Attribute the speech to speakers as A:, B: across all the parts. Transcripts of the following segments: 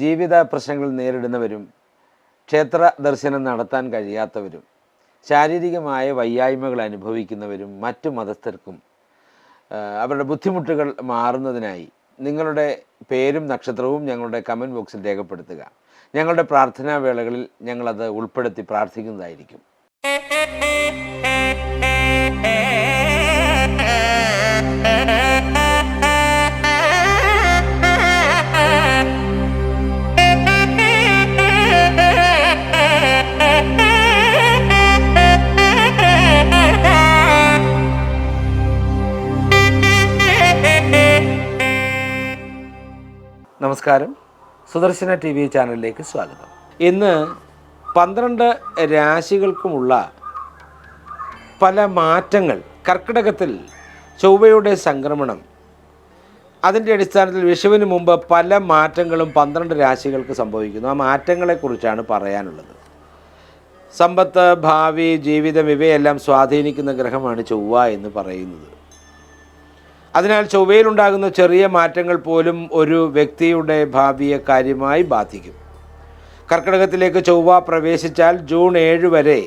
A: ജീവിത പ്രശ്നങ്ങൾ നേരിടുന്നവരും ക്ഷേത്ര ദർശനം നടത്താൻ കഴിയാത്തവരും ശാരീരികമായ വയ്യായ്മകൾ അനുഭവിക്കുന്നവരും മറ്റു മതസ്ഥർക്കും അവരുടെ ബുദ്ധിമുട്ടുകൾ മാറുന്നതിനായി നിങ്ങളുടെ പേരും നക്ഷത്രവും ഞങ്ങളുടെ കമന്റ് ബോക്സിൽ രേഖപ്പെടുത്തുക. ഞങ്ങളുടെ പ്രാർത്ഥനാ വേളകളിൽ ഞങ്ങളത് ഉൾപ്പെടുത്തി പ്രാർത്ഥിക്കുന്നതായിരിക്കും. നമസ്കാരം. സുദർശന ടി വി ചാനലിലേക്ക് സ്വാഗതം. ഇന്ന് പന്ത്രണ്ട് രാശികൾക്കുമുള്ള പല മാറ്റങ്ങൾ കർക്കിടകത്തിൽ ചൊവ്വയുടെ സംക്രമണം അതിന്റെ അടിസ്ഥാനത്തിൽ വിഷുവിന് മുമ്പ് പല മാറ്റങ്ങളും പന്ത്രണ്ട് രാശികൾക്ക് സംഭവിക്കുന്നു. ആ മാറ്റങ്ങളെക്കുറിച്ചാണ് പറയാനുള്ളത്. സമ്പത്ത് ഭാവി ജീവിതം ഇവയെല്ലാം സ്വാധീനിക്കുന്ന ഗ്രഹമാണ് ചൊവ്വ എന്ന് പറയുന്നത്. അതിനാൽ ചൊവ്വയിലുണ്ടാകുന്ന ചെറിയ മാറ്റങ്ങൾ പോലും ഒരു വ്യക്തിയുടെ ഭാവിയെ കാര്യമായി ബാധിക്കും. കർക്കിടകത്തിലേക്ക് ചൊവ്വ പ്രവേശിച്ചാൽ ജൂൺ ഏഴ് വരെ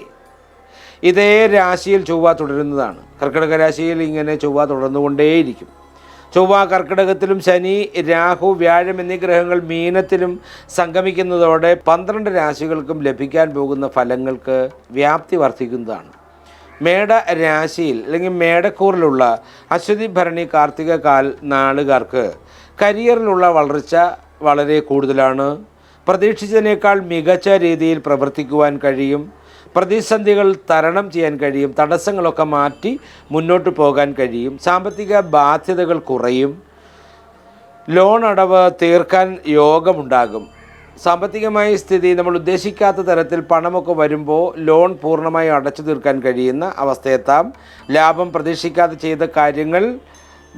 A: ഇതേ രാശിയിൽ ചൊവ്വ തുടരുന്നതാണ്. കർക്കിടക രാശിയിൽ ഇങ്ങനെ ചൊവ്വ തുടർന്നുകൊണ്ടേയിരിക്കും. ചൊവ്വ കർക്കിടകത്തിലും ശനി രാഹു വ്യാഴം എന്നീ ഗ്രഹങ്ങൾ മീനത്തിലും സംഗമിക്കുന്നതോടെ പന്ത്രണ്ട് രാശികൾക്കും ലഭിക്കാൻ പോകുന്ന ഫലങ്ങൾക്ക് വ്യാപ്തി വർദ്ധിക്കുന്നതാണ്. മേട രാശിയിൽ അല്ലെങ്കിൽ മേടക്കൂറിലുള്ള അശ്വതി ഭരണി കാർത്തിക കാൽ നാളുകാർക്ക് കരിയറിലുള്ള വളർച്ച വളരെ കൂടുതലാണ്. പ്രതീക്ഷിച്ചതിനേക്കാൾ മികച്ച രീതിയിൽ പ്രവർത്തിക്കുവാൻ കഴിയും. പ്രതിസന്ധികൾ തരണം ചെയ്യാൻ കഴിയും. തടസ്സങ്ങളൊക്കെ മാറ്റി മുന്നോട്ട് പോകാൻ കഴിയും. സാമ്പത്തിക ബാധ്യതകൾ കുറയും. ലോൺ അടവ് തീർക്കാൻ യോഗമുണ്ടാകും. സാമ്പത്തികമായ സ്ഥിതി നമ്മൾ ഉദ്ദേശിക്കാത്ത തരത്തിൽ പണമൊക്കെ വരുമ്പോൾ ലോൺ പൂർണമായി അടച്ചു തീർക്കാൻ കഴിയുന്ന അവസ്ഥയെത്താം. ലാഭം പ്രതീക്ഷിക്കാതെ ചെയ്ത കാര്യങ്ങൾ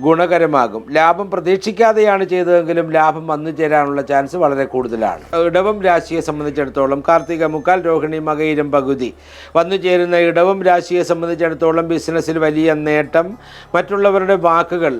A: ഗുണകരമാകും. ലാഭം പ്രതീക്ഷിക്കാതെയാണ് ചെയ്തതെങ്കിലും ലാഭം വന്നു ചേരാനുള്ള ചാൻസ് വളരെ കൂടുതലാണ്. ഇടവം രാശിയെ സംബന്ധിച്ചിടത്തോളം കാർത്തിക മുക്കാൽ രോഹിണി മകയിരം പകുതി. വന്നു ചേരുന്ന ഇടവം രാശിയെ സംബന്ധിച്ചിടത്തോളം ബിസിനസ്സിൽ വലിയ നേട്ടം. മറ്റുള്ളവരുടെ വാക്കുകൾ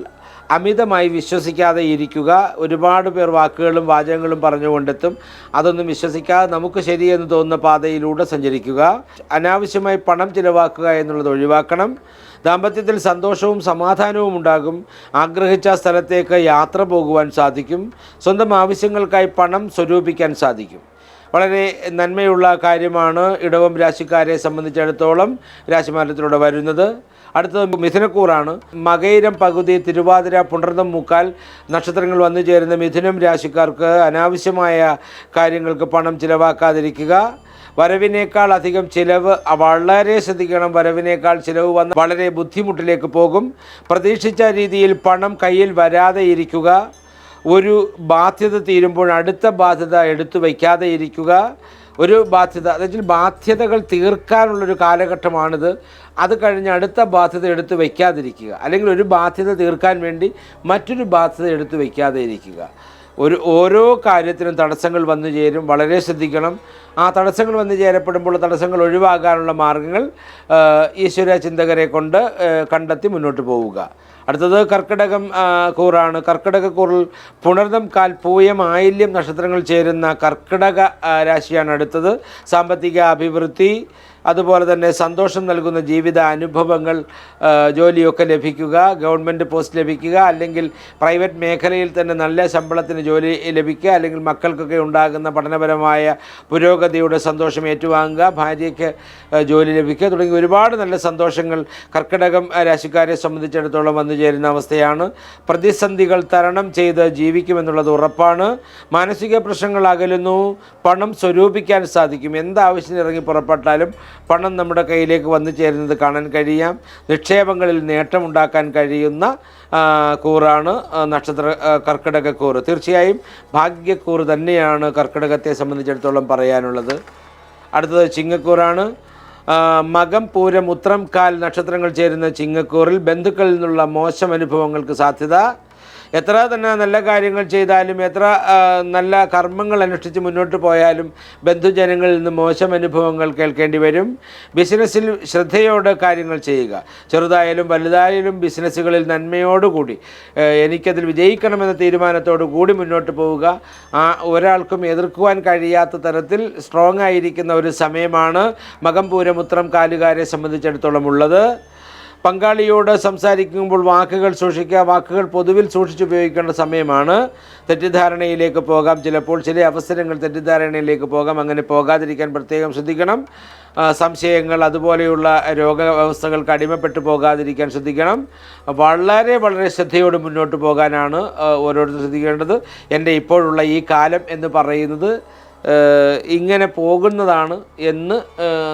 A: അമിതമായി വിശ്വസിക്കാതെ ഇരിക്കുക. ഒരുപാട് പേർ വാക്കുകളും വാചകങ്ങളും പറഞ്ഞുകൊണ്ടെത്തും. അതൊന്നും വിശ്വസിക്കാതെ നമുക്ക് ശരിയെന്ന് തോന്നുന്ന പാതയിലൂടെ സഞ്ചരിക്കുക. അനാവശ്യമായി പണം ചിലവാക്കുക എന്നുള്ളത് ഒഴിവാക്കണം. ദാമ്പത്യത്തിൽ സന്തോഷവും സമാധാനവും ഉണ്ടാകും. ആഗ്രഹിച്ച സ്ഥലത്തേക്ക് യാത്ര പോകുവാൻ സാധിക്കും. സ്വന്തം ആവശ്യങ്ങൾക്കായി പണം സ്വരൂപിക്കാൻ സാധിക്കും. വളരെ നന്മയുള്ള കാര്യമാണ് ഇടവം രാശിക്കാരെ സംബന്ധിച്ചിടത്തോളം രാശിമാറ്റത്തിലൂടെ വരുന്നത്. അടുത്തത് മിഥുനക്കൂറാണ്. മകയിരം പകുതി തിരുവാതിര പുണർന്നം മുക്കാൽ നക്ഷത്രങ്ങൾ വന്നു ചേരുന്ന മിഥുനം രാശിക്കാർക്ക് അനാവശ്യമായ കാര്യങ്ങൾക്ക് പണം ചിലവാക്കാതിരിക്കുക. വരവിനേക്കാൾ അധികം ചിലവ് വളരെ ശ്രദ്ധിക്കണം വരവിനേക്കാൾ ചിലവ് വന്ന് വളരെ ബുദ്ധിമുട്ടിലേക്ക് പോകും. പ്രതീക്ഷിച്ച രീതിയിൽ പണം കയ്യിൽ വരാതെ ഇരിക്കുക. ഒരു ബാധ്യത തീരുമ്പോൾ അടുത്ത ബാധ്യത എടുത്തു വയ്ക്കാതെ ഇരിക്കുക. ഒരു ബാധ്യത അതായത് ബാധ്യതകൾ തീർക്കാനുള്ളൊരു കാലഘട്ടമാണിത്. അത് കഴിഞ്ഞ് അടുത്ത ബാധ്യത എടുത്ത് വയ്ക്കാതിരിക്കുക. അല്ലെങ്കിൽ ഒരു ബാധ്യത തീർക്കാൻ വേണ്ടി മറ്റൊരു ബാധ്യത എടുത്തു വയ്ക്കാതെ ഇരിക്കുക. ഒരു ഓരോ കാര്യത്തിനും തടസ്സങ്ങൾ വന്നു ചേരും. വളരെ ശ്രദ്ധിക്കണം. ആ തടസ്സങ്ങൾ വന്നു ചേരപ്പെടുമ്പോൾ തടസ്സങ്ങൾ ഒഴിവാക്കാനുള്ള മാർഗങ്ങൾ ഈശ്വര ചിന്തകരെ കൊണ്ട് കണ്ടെത്തി മുന്നോട്ട് പോവുക. അടുത്തത് കർക്കിടകം കൂറാണ്. കർക്കിടക കൂറിൽ പുണർദം കാൽ പൂയം ആയില്യം നക്ഷത്രങ്ങൾ ചേരുന്ന കർക്കിടക രാശിയാണ് അടുത്തത്. സാമ്പത്തിക അഭിവൃദ്ധി അതുപോലെ തന്നെ സന്തോഷം നൽകുന്ന ജീവിത അനുഭവങ്ങൾ ജോലിയൊക്കെ ലഭിക്കുക ഗവൺമെന്റ് പോസ്റ്റ് ലഭിക്കുക അല്ലെങ്കിൽ പ്രൈവറ്റ് മേഖലയിൽ തന്നെ നല്ല ശമ്പളത്തിന് ജോലി ലഭിക്കുക അല്ലെങ്കിൽ മക്കൾക്കൊക്കെ ഉണ്ടാകുന്ന പഠനപരമായ പുരോഗതിയുടെ സന്തോഷം ഏറ്റുവാങ്ങുക ഭാര്യയ്ക്ക് ജോലി ലഭിക്കുക തുടങ്ങി ഒരുപാട് നല്ല സന്തോഷങ്ങൾ കർക്കിടകം രാശിക്കാരെ സംബന്ധിച്ചിടത്തോളം വന്നു ചേരുന്ന അവസ്ഥയാണ്. പ്രതിസന്ധികൾ തരണം ചെയ്ത് ജീവിക്കുമെന്നുള്ളത് ഉറപ്പാണ്. മാനസിക പ്രശ്നങ്ങൾ അകലുന്നു. പണം സ്വരൂപിക്കാൻ സാധിക്കും. എന്താവശ്യത്തിന് ഇറങ്ങി പുറപ്പെട്ടാലും പണം നമ്മുടെ കയ്യിലേക്ക് വന്നു ചേരുന്നത് കാണാൻ കഴിയാം. നിക്ഷേപങ്ങളിൽ നേട്ടമുണ്ടാക്കാൻ കഴിയുന്ന കൂറാണ് നക്ഷത്ര കർക്കിടക കൂറ്. തീർച്ചയായും ഭാഗ്യക്കൂറ് തന്നെയാണ് കർക്കിടകത്തെ സംബന്ധിച്ചിടത്തോളം പറയാനുള്ളത്. അടുത്തത് ചിങ്ങക്കൂറാണ്. മകം പൂരം ഉത്രം കാൽ നക്ഷത്രങ്ങൾ ചേരുന്ന ചിങ്ങക്കൂറിൽ ബന്ധുക്കളിൽ നിന്നുള്ള മോശം അനുഭവങ്ങൾക്ക് സാധ്യത. എത്ര തന്നെ നല്ല കാര്യങ്ങൾ ചെയ്താലും എത്ര നല്ല കർമ്മങ്ങൾ അനുഷ്ഠിച്ച് മുന്നോട്ട് പോയാലും ബന്ധുജനങ്ങളിൽ നിന്ന് മോശം അനുഭവങ്ങൾ കേൾക്കേണ്ടി വരും. ബിസിനസ്സിൽ ശ്രദ്ധയോടെ കാര്യങ്ങൾ ചെയ്യുക. ചെറുതായാലും വലുതായാലും ബിസിനസ്സുകളിൽ നന്മയോടുകൂടി എനിക്കതിൽ വിജയിക്കണമെന്ന തീരുമാനത്തോടു കൂടി മുന്നോട്ട് പോവുക. ഒരാൾക്കും എതിർക്കുവാൻ കഴിയാത്ത തരത്തിൽ സ്ട്രോങ് ആയിരിക്കുന്ന ഒരു സമയമാണ് മകം പൂരമുത്രം കാലുകാരെ സംബന്ധിച്ചിടത്തോളം ഉള്ളത്. പങ്കാളിയോട് സംസാരിക്കുമ്പോൾ വാക്കുകൾ സൂക്ഷിക്കുക വാക്കുകൾ പൊതുവിൽ സൂക്ഷിച്ചുപയോഗിക്കേണ്ട സമയമാണ്. തെറ്റിദ്ധാരണയിലേക്ക് പോകാം. ചിലപ്പോൾ ചില അവസരങ്ങൾ തെറ്റിദ്ധാരണയിലേക്ക് പോകാം. അങ്ങനെ പോകാതിരിക്കാൻ പ്രത്യേകം ശ്രദ്ധിക്കണം. സംശയങ്ങൾ അതുപോലെയുള്ള രോഗവ്യവസ്ഥകൾക്ക് അടിമപ്പെട്ടു പോകാതിരിക്കാൻ ശ്രദ്ധിക്കണം. വളരെ വളരെ ശ്രദ്ധയോട് മുന്നോട്ട് പോകാനാണ് ഓരോരുത്തർ ശ്രദ്ധിക്കേണ്ടത്. എന്റെ ഇപ്പോഴുള്ള ഈ കാലം എന്ന് പറയുന്നത് ഇങ്ങനെ പോകുന്നതാണ് എന്ന്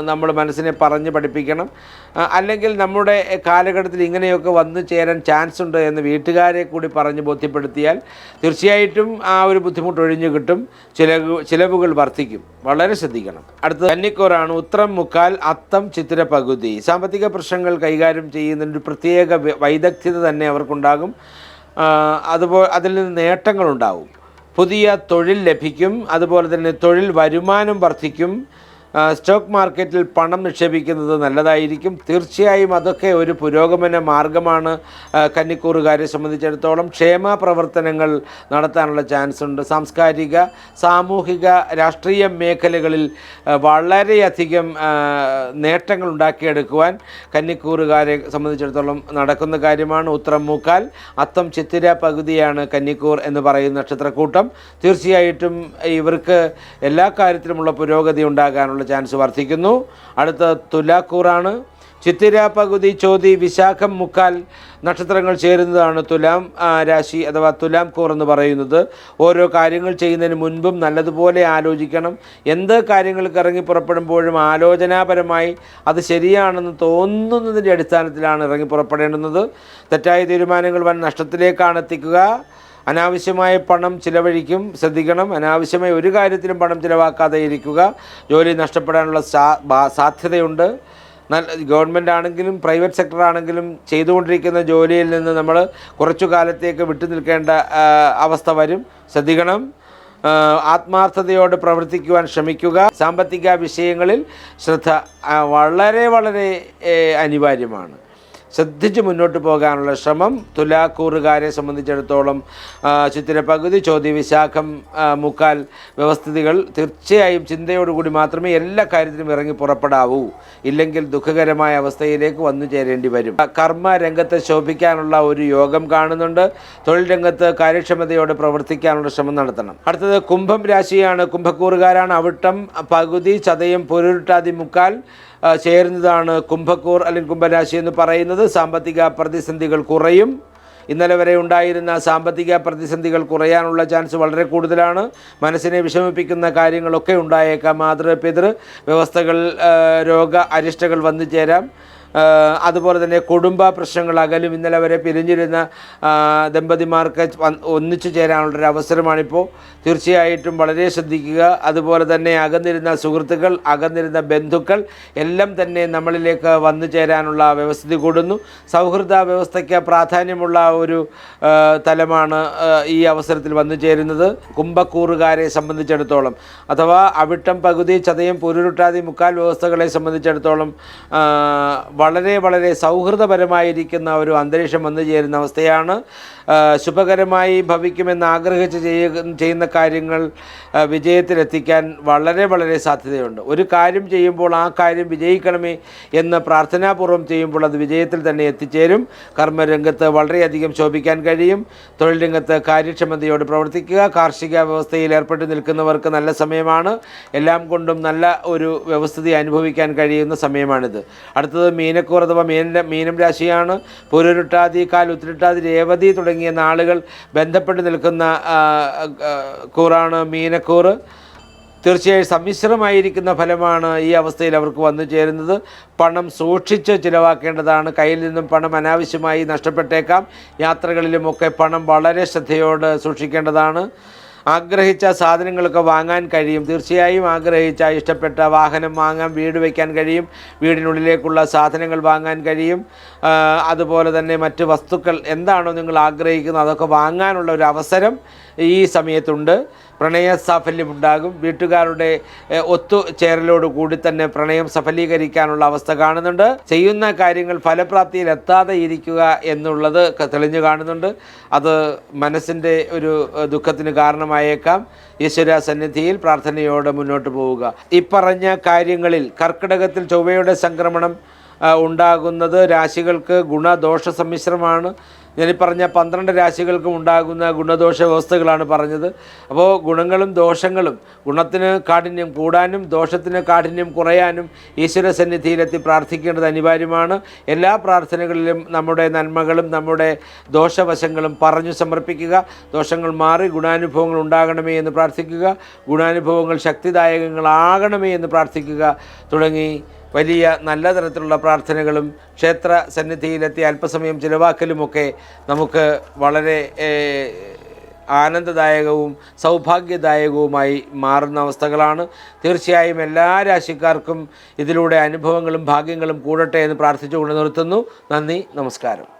A: നമ്മൾ മനസ്സിനെ പറഞ്ഞ് പഠിപ്പിക്കണം. അല്ലെങ്കിൽ നമ്മുടെ കാലഘട്ടത്തിൽ ഇങ്ങനെയൊക്കെ വന്നു ചേരാൻ ചാൻസ് ഉണ്ട് എന്ന് വീട്ടുകാരെ കൂടി പറഞ്ഞ് ബോധ്യപ്പെടുത്തിയാൽ തീർച്ചയായിട്ടും ആ ഒരു ബുദ്ധിമുട്ട് ഒഴിഞ്ഞു കിട്ടും. ചിലവ് ചിലവുകൾ വർദ്ധിക്കും. വളരെ ശ്രദ്ധിക്കണം. അടുത്ത കന്നിക്കോറാണ് ഉത്രം മുക്കാൽ അത്തം ചിത്ര പകുതി. സാമ്പത്തിക പ്രശ്നങ്ങൾ കൈകാര്യം ചെയ്യുന്നതിന് ഒരു പ്രത്യേക വൈദഗ്ധ്യത തന്നെ അവർക്കുണ്ടാകും. അതുപോലെ അതിൽ നിന്ന് നേട്ടങ്ങളുണ്ടാവും. പുതിയ തൊഴിൽ ലഭിക്കും. അതുപോലെ തന്നെ തൊഴിൽ വരുമാനം വർദ്ധിക്കും. സ്റ്റോക്ക് മാർക്കറ്റിൽ പണം നിക്ഷേപിക്കുന്നത് നല്ലതായിരിക്കും. തീർച്ചയായും അതൊക്കെ ഒരു പുരോഗമന മാർഗമാണ്. കന്നിക്കൂറുകാരെ സംബന്ധിച്ചിടത്തോളം ക്ഷേമ പ്രവർത്തനങ്ങൾ നടത്താനുള്ള ചാൻസ് ഉണ്ട്. സാംസ്കാരിക സാമൂഹിക രാഷ്ട്രീയ മേഖലകളിൽ വളരെയധികം നേട്ടങ്ങൾ ഉണ്ടാക്കിയെടുക്കുവാൻ കന്നിക്കൂറുകാരെ സംബന്ധിച്ചിടത്തോളം നടക്കുന്ന കാര്യമാണ്. ഉത്തരം മൂക്കാൽ അത്തം ചിത്തിര പകുതിയാണ് കന്നിക്കൂർ എന്ന് പറയുന്ന നക്ഷത്രക്കൂട്ടം. തീർച്ചയായിട്ടും ഇവർക്ക് എല്ലാ കാര്യത്തിലുമുള്ള പുരോഗതി ഉണ്ടാകാനുള്ള ചാൻസ് വർദ്ധിക്കുന്നു. അടുത്ത തുലാക്കൂറാണ്. ചിത്തിര പകുതി ചോതി വിശാഖം മുക്കാൽ നക്ഷത്രങ്ങൾ ചേരുന്നതാണ് തുലാം രാശി അഥവാ തുലാം കൂർ എന്ന് പറയുന്നത്. ഓരോ കാര്യങ്ങൾ ചെയ്യുന്നതിന് മുൻപും നല്ലതുപോലെ ആലോചിക്കണം. എന്ത് കാര്യങ്ങൾക്ക് ഇറങ്ങി പുറപ്പെടുമ്പോഴും ആലോചനാപരമായി അത് ശരിയാണെന്ന് തോന്നുന്നതിന്റെ അടിസ്ഥാനത്തിലാണ് ഇറങ്ങി പുറപ്പെടേണ്ടുന്നത്. തെറ്റായ തീരുമാനങ്ങൾ വൻ നഷ്ടത്തിലേക്കാണ് എത്തിക്കുക. അനാവശ്യമായ പണം ചിലവഴിക്കും. ശ്രദ്ധിക്കണം. അനാവശ്യമായ ഒരു കാര്യത്തിലും പണം ചിലവാക്കാതെ ഇരിക്കുക ജോലി നഷ്ടപ്പെടാനുള്ള സാധ്യതയുണ്ട്. നല്ല ഗവൺമെന്റ് ആണെങ്കിലും പ്രൈവറ്റ് സെക്ടർ ആണെങ്കിലും ചെയ്തുകൊണ്ടിരിക്കുന്ന ജോലിയിൽ നിന്ന് നമ്മൾ കുറച്ചു കാലത്തേക്ക് വിട്ടു നിൽക്കേണ്ട അവസ്ഥ വരും. ശ്രദ്ധിക്കണം. ആത്മാർത്ഥതയോടെ പ്രവർത്തിക്കുവാൻ ശ്രമിക്കുക. സാമ്പത്തിക വിഷയങ്ങളിൽ ശ്രദ്ധ വളരെ വളരെ അനിവാര്യമാണ്. ശ്രദ്ധിച്ച് മുന്നോട്ട് പോകാനുള്ള ശ്രമം തുലാക്കൂറുകാരെ സംബന്ധിച്ചിടത്തോളം ചിത്തിര പകുതി ചോദ്യ വിശാഖം മുക്കാൽ വ്യവസ്ഥിതികൾ തീർച്ചയായും ചിന്തയോടുകൂടി മാത്രമേ എല്ലാ കാര്യത്തിനും ഇറങ്ങി പുറപ്പെടാവൂ. ഇല്ലെങ്കിൽ ദുഃഖകരമായ അവസ്ഥയിലേക്ക് വന്നു ചേരേണ്ടി വരും. കർമ്മ രംഗത്തെ ശോഭിക്കാനുള്ള ഒരു യോഗം കാണുന്നുണ്ട്. തൊഴിൽ രംഗത്ത് കാര്യക്ഷമതയോടെ പ്രവർത്തിക്കാനുള്ള ശ്രമം നടത്തണം. അടുത്തത് കുംഭം രാശിയാണ്. കുംഭക്കൂറുകാരാണ് അവിട്ടം പകുതി ചതയം പൊരുട്ടാതി മുക്കാൽ ചേരുന്നതാണ് കുംഭക്കൂർ അല്ലെങ്കിൽ കുംഭരാശി എന്ന് പറയുന്നത്. സാമ്പത്തിക പ്രതിസന്ധികൾ കുറയും. ഇന്നലെ വരെ ഉണ്ടായിരുന്ന സാമ്പത്തിക പ്രതിസന്ധികൾ കുറയാനുള്ള ചാൻസ് വളരെ കൂടുതലാണ്. മനസ്സിനെ വിഷമിപ്പിക്കുന്ന കാര്യങ്ങളൊക്കെ ഉണ്ടായേക്കാം. മാതൃ പിതൃ വ്യവസ്ഥകൾ രോഗ അരിഷ്ടകൾ വന്നു ചേരാം. അതുപോലെ തന്നെ കുടുംബ പ്രശ്നങ്ങൾ അകലും ഇന്നലെ വരെ പിരിഞ്ഞിരുന്ന ദമ്പതിമാർക്ക് ഒന്നിച്ചു ഒന്നിച്ചു ചേരാനുള്ളൊരു അവസരമാണിപ്പോൾ തീർച്ചയായിട്ടും വളരെ ശ്രദ്ധിക്കുക. അതുപോലെ തന്നെ അകന്നിരുന്ന സുഹൃത്തുക്കൾ അകന്നിരുന്ന ബന്ധുക്കൾ എല്ലാം തന്നെ നമ്മളിലേക്ക് വന്നു ചേരാനുള്ള വ്യവസ്ഥിതി കൂടുന്നു. സൗഹൃദ വ്യവസ്ഥയ്ക്ക് പ്രാധാന്യമുള്ള ഒരു തലമാണ് ഈ അവസരത്തിൽ വന്നു ചേരുന്നത്. കുംഭക്കൂറുകാരെ സംബന്ധിച്ചിടത്തോളം അഥവാ അവിട്ടം പകുതി ചതയം പൊരുരുട്ടാതി മുക്കാൽ വ്യവസ്ഥകളെ സംബന്ധിച്ചിടത്തോളം വളരെ വളരെ സൗഹൃദപരമായിരിക്കുന്ന ഒരു അന്തരീക്ഷം വന്നു ചേരുന്ന അവസ്ഥയാണ്. ശുഭകരമായി ഭവിക്കുമെന്ന് ആഗ്രഹിച്ച് ചെയ്യുന്ന കാര്യങ്ങൾ വിജയത്തിലെത്തിക്കാൻ വളരെ വളരെ സാധ്യതയുണ്ട്. ഒരു കാര്യം ചെയ്യുമ്പോൾ ആ കാര്യം വിജയിക്കണമേ എന്ന് പ്രാർത്ഥനാപൂർവം ചെയ്യുമ്പോൾ അത് വിജയത്തിൽ തന്നെ എത്തിച്ചേരും. കർമ്മരംഗത്ത് വളരെയധികം ശോഭിക്കാൻ കഴിയും. തൊഴിൽ രംഗത്ത് കാര്യക്ഷമതയോട് പ്രവർത്തിക്കുക. കാർഷിക വ്യവസ്ഥയിൽ ഏർപ്പെട്ട് നിൽക്കുന്നവർക്ക് നല്ല സമയമാണ്. എല്ലാം കൊണ്ടും നല്ല ഒരു വ്യവസ്ഥിതി അനുഭവിക്കാൻ കഴിയുന്ന സമയമാണിത്. അടുത്തത് മീനക്കൂർ അഥവാ മീന മീനം രാശിയാണ് പുരുരുട്ടാതി കാൽ ഉത്തിരിട്ടാതി രേവതി തുടങ്ങിയ നാളുകൾ ബന്ധപ്പെട്ട് നിൽക്കുന്ന കൂറാണ് മീനക്കൂർ. തീർച്ചയായും സമ്മിശ്രമായിരിക്കുന്ന ഫലമാണ് ഈ അവസ്ഥയിൽ അവർക്ക് വന്നു ചേരുന്നത്. പണം സൂക്ഷിച്ച് ചിലവാക്കേണ്ടതാണ്. കയ്യിൽ നിന്നും പണം അനാവശ്യമായി നഷ്ടപ്പെട്ടേക്കാം. യാത്രകളിലുമൊക്കെ പണം വളരെ ശ്രദ്ധയോട് സൂക്ഷിക്കേണ്ടതാണ്. ആഗ്രഹിച്ച സാധനങ്ങളൊക്കെ വാങ്ങാൻ കഴിയും. തീർച്ചയായും ആഗ്രഹിച്ച ഇഷ്ടപ്പെട്ട വാഹനം വാങ്ങാം വീട് വയ്ക്കാൻ കഴിയും. വീടിനുള്ളിലേക്കുള്ള സാധനങ്ങൾ വാങ്ങാൻ കഴിയും. അതുപോലെ തന്നെ മറ്റ് വസ്തുക്കൾ എന്താണോ നിങ്ങൾ ആഗ്രഹിക്കുന്നത് അതൊക്കെ വാങ്ങാനുള്ള ഒരു അവസരം ഈ സമയത്തുണ്ട്. പ്രണയ സാഫല്യമുണ്ടാകും വീട്ടുകാരുടെ ഒത്തുചേരലോട് കൂടി തന്നെ പ്രണയം സഫലീകരിക്കാനുള്ള അവസ്ഥ കാണുന്നുണ്ട്. ചെയ്യുന്ന കാര്യങ്ങൾ ഫലപ്രാപ്തിയിൽ എത്താതെ ഇരിക്കുക എന്നുള്ളത് തെളിഞ്ഞു കാണുന്നുണ്ട്. അത് മനസ്സിന്റെ ഒരു ദുഃഖത്തിന് കാരണമായേക്കാം. ഈശ്വര സന്നിധിയിൽ പ്രാർത്ഥനയോടെ മുന്നോട്ട് പോവുക. ഇപ്പറഞ്ഞ കാര്യങ്ങളിൽ കർക്കിടകത്തിൽ ചൊവ്വയുടെ സംക്രമണം ഉണ്ടാകുന്നത് രാശികൾക്ക് ഗുണദോഷ സമ്മിശ്രമാണ് ഞാനീ പറഞ്ഞ പന്ത്രണ്ട് രാശികൾക്കും ഉണ്ടാകുന്ന ഗുണദോഷ വ്യവസ്ഥകളാണ് പറഞ്ഞത്. അപ്പോൾ ഗുണങ്ങളും ദോഷങ്ങളും ഗുണത്തിന് കാഠിന്യം കൂടാനും ദോഷത്തിന് കാഠിന്യം കുറയാനും ഈശ്വര സന്നിധിയിലെത്തി പ്രാർത്ഥിക്കേണ്ടത് അനിവാര്യമാണ്. എല്ലാ പ്രാർത്ഥനകളിലും നമ്മുടെ നന്മകളും നമ്മുടെ ദോഷവശങ്ങളും പറഞ്ഞു സമർപ്പിക്കുക. ദോഷങ്ങൾ മാറി ഗുണാനുഭവങ്ങൾ ഉണ്ടാകണമേ എന്ന് പ്രാർത്ഥിക്കുക. ഗുണാനുഭവങ്ങൾ ശക്തിദായകങ്ങളാകണമേ എന്ന് പ്രാർത്ഥിക്കുക. തുടങ്ങി വലിയ നല്ല തരത്തിലുള്ള പ്രാർത്ഥനകളും ക്ഷേത്ര സന്നിധിയിലെത്തി അല്പസമയം ചിലവാക്കലുമൊക്കെ നമുക്ക് വളരെ ആനന്ദദായകവും സൗഭാഗ്യദായകവുമായി മാറുന്ന അവസ്ഥകളാണ്. തീർച്ചയായും എല്ലാ രാശിക്കാർക്കും ഇതിലൂടെ അനുഭവങ്ങളും ഭാഗ്യങ്ങളും കൂടട്ടെ എന്ന് പ്രാർത്ഥിച്ചുകൊണ്ട് നിർത്തുന്നു. നന്ദി നമസ്കാരം.